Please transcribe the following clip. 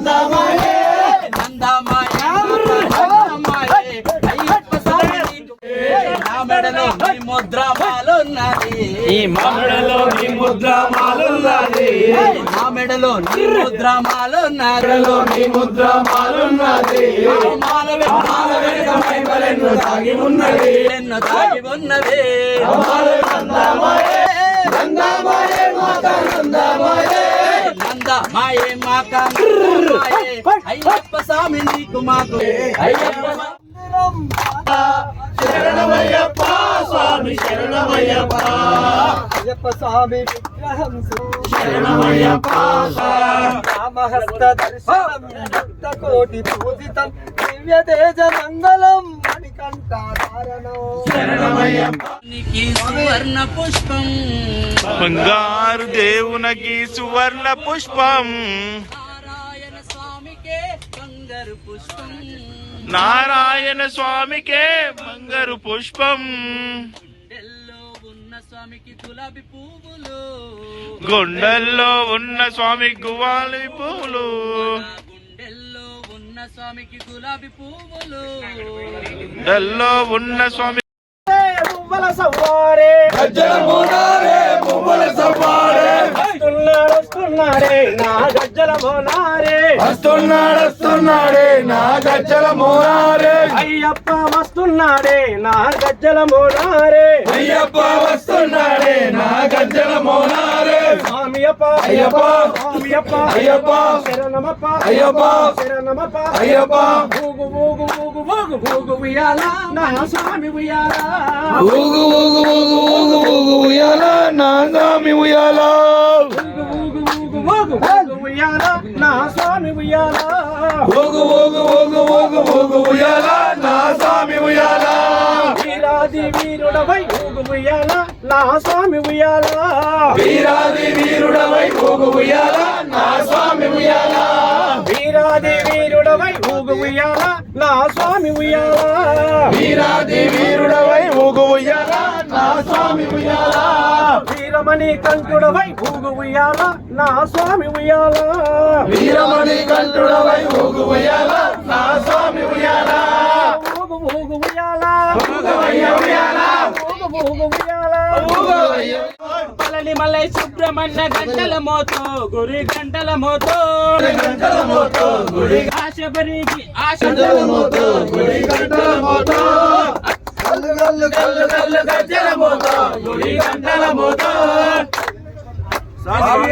నందమాయే. నందమాయే నందమాయే అయ్యప్ప స్వామి నీకు నా మెడలో ముద్రమాలున్నది. ఈ మామిడిలో నీ నా మెడలో నీ ముద్రమాలున్నది. మెడలో నీ ముద్ర మాలున్నది మాల వెనుక మాల వెనుక మైమలెన్ను దాగి ఉన్నది. ఎన్నో తాగి ఉన్నవి మాల నందమాయే. నందమాయే మాత నందమాయే. నంద మాయే మాక నందమాయే. అయ్యప్ప స్వామి నీకు మాకు శరణమయ్యప్ప స్వామి శరణమయ్యప్ప అయ్యప్ప స్వామి విగ్రహం శరణమయ్యప్ప రామహస్త దర్శనం కోటి పూజితం దివ్య తేజ మంగళం సువర్ణ పుష్పం బంగారు దేవునకి సువర్ణ పుష్పం. బంగారు పుష్పం. నారాయణ స్వామికే బంగారు పుష్పం. స్వామికి గులాబీ పువ్వులు. గుండెల్లో ఉన్న స్వామి గువాలి పూలు నా గుండెల్లో ఉన్న స్వామికి గులాబీ పువ్వులు. గుండెల్లో ఉన్న స్వామి మువ్వల వస్తున్నాడు నా గజ్జల మోనారే. వస్తున్నాడు వస్తున్నాడే నా గజ్జల మోనారే. అయ్యప్ప వస్తున్నాడే నా గజ్జల మోనారే. అయ్యప్ప వస్తున్నాడే నా గజ్జల మోనారే. స్వామి అప్ప అయ్యప్ప స్వామి అప్ప అయ్యప్ప శరణమప్ప అయ్యప్ప శరణమప్ప. అయ్యప్ప. ఊగు ఊగు ఊగు ఊగు ఊగు ఉయ్యాల నా స్వామి ఉయ్యాల. ఊగు ఊగు ఊగు ఊగు ఊగు ఉయ్యాల నా స్వామి ఉయ్యాల. ఉయ్యాల నా స్వామి ఉయ్యాల. ఊగు ఊగు ఊగు ఉయ్యాల నా స్వామి ఉయ్యాల. వీరాది వీరుడవై ఊగు ఉయ్యాల నా స్వామి ఉయ్యాల. వీరాది వీరుడవై ఊగు ఉయ్యాల నా స్వామి ఉయ్యాల. వీరాది వీరుడవై ఊగు ఉయ్యాల నా స్వామి ఉయ్యాల. వీరాది వీరుడవై ఊగు ఉయ్యాల నా స్వామి ఉయ్యాల. వీరమణి కంఠుడవై ఊగు ఉయ్యాల నా స్వామి ఉయ్యాల. వీరమణి కంఠుడవై ఊగు ఉయ్యాల నా స్వామి ఉయ్యాల. ఊగు ఊగు ఉయ్యాల. ఊగవయ్య ఉయ్యాల. ఊగు ఊగు ఉయ్యాల. ఊగవయ్య పలని మలై సుబ్రహ్మణ్య గంటల మోతో గురి గంటల మోతో. గంటల మోతో ఆశబరికి ఆశ గంటల మోతో గుడి గంటల మోతో. కల్లు కల్లు కల్లు కల్లు గజ్జల